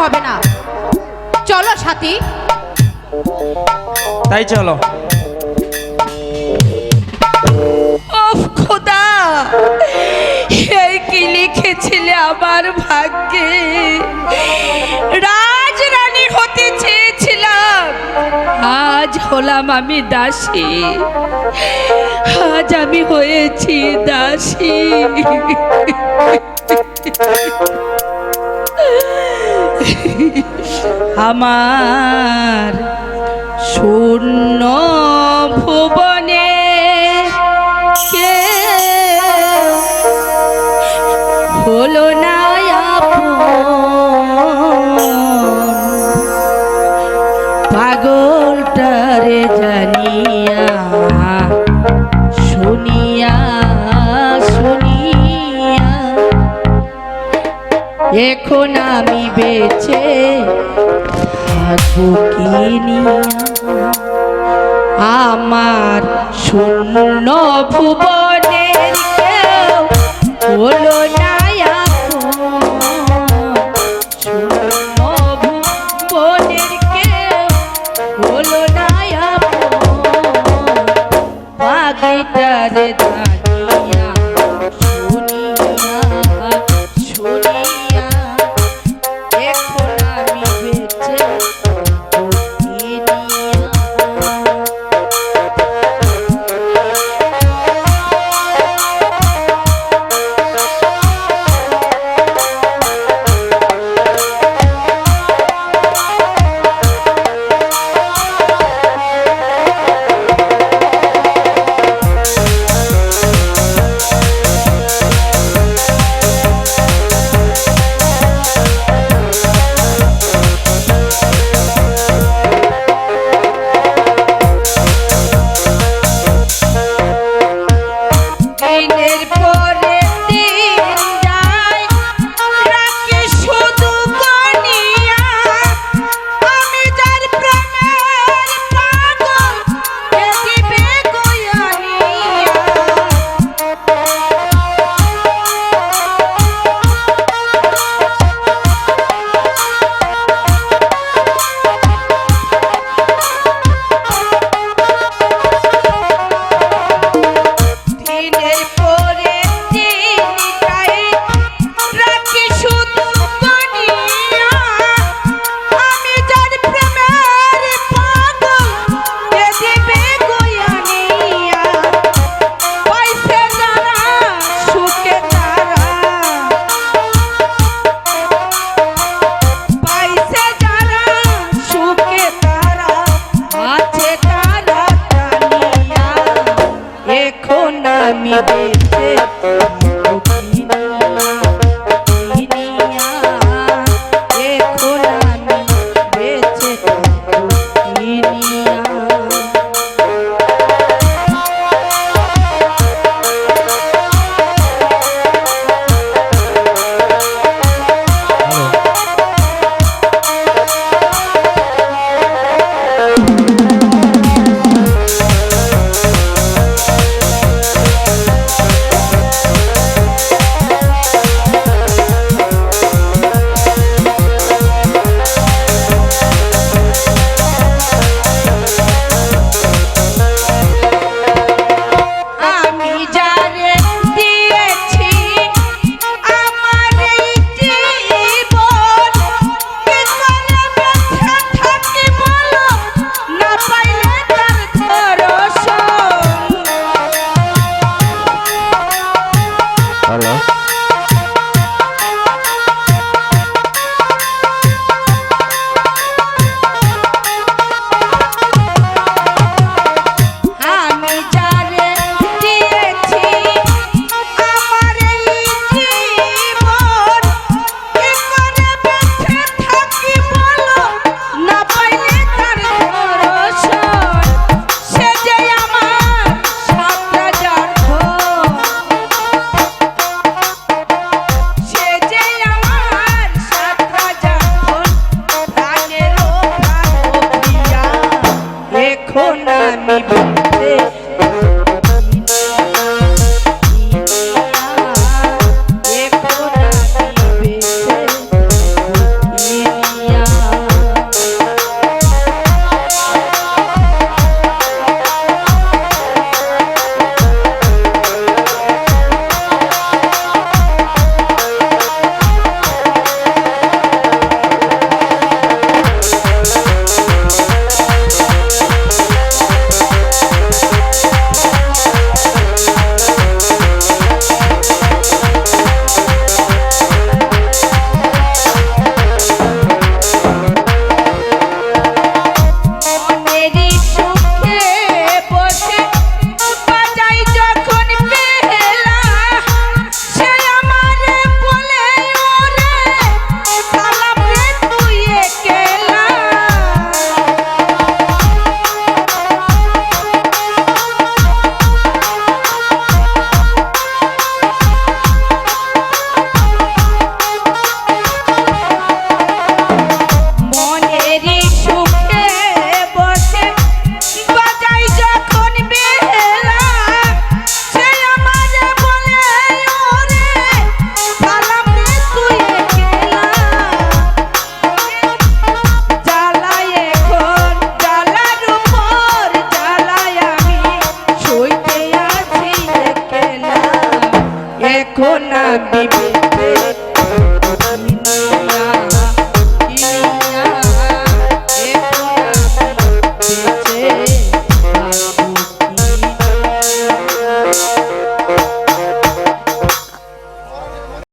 হবে না। চলো সাথী। তাই চলো। খোদা! এই কি লিখেছিলে আমার ভাগ্যে? রাজরানী হতে চেয়েছিলাম। আজ হলাম আমি দাসী। আজ আমি হয়েছি দাসী। আমার শূন্য ভুবনে কে হলো না। পাগলটারে এখন আমি বেঁচে থাকব আমার শূন্য ভুবনের কেউ হলো me deixar ভালো corner, mi.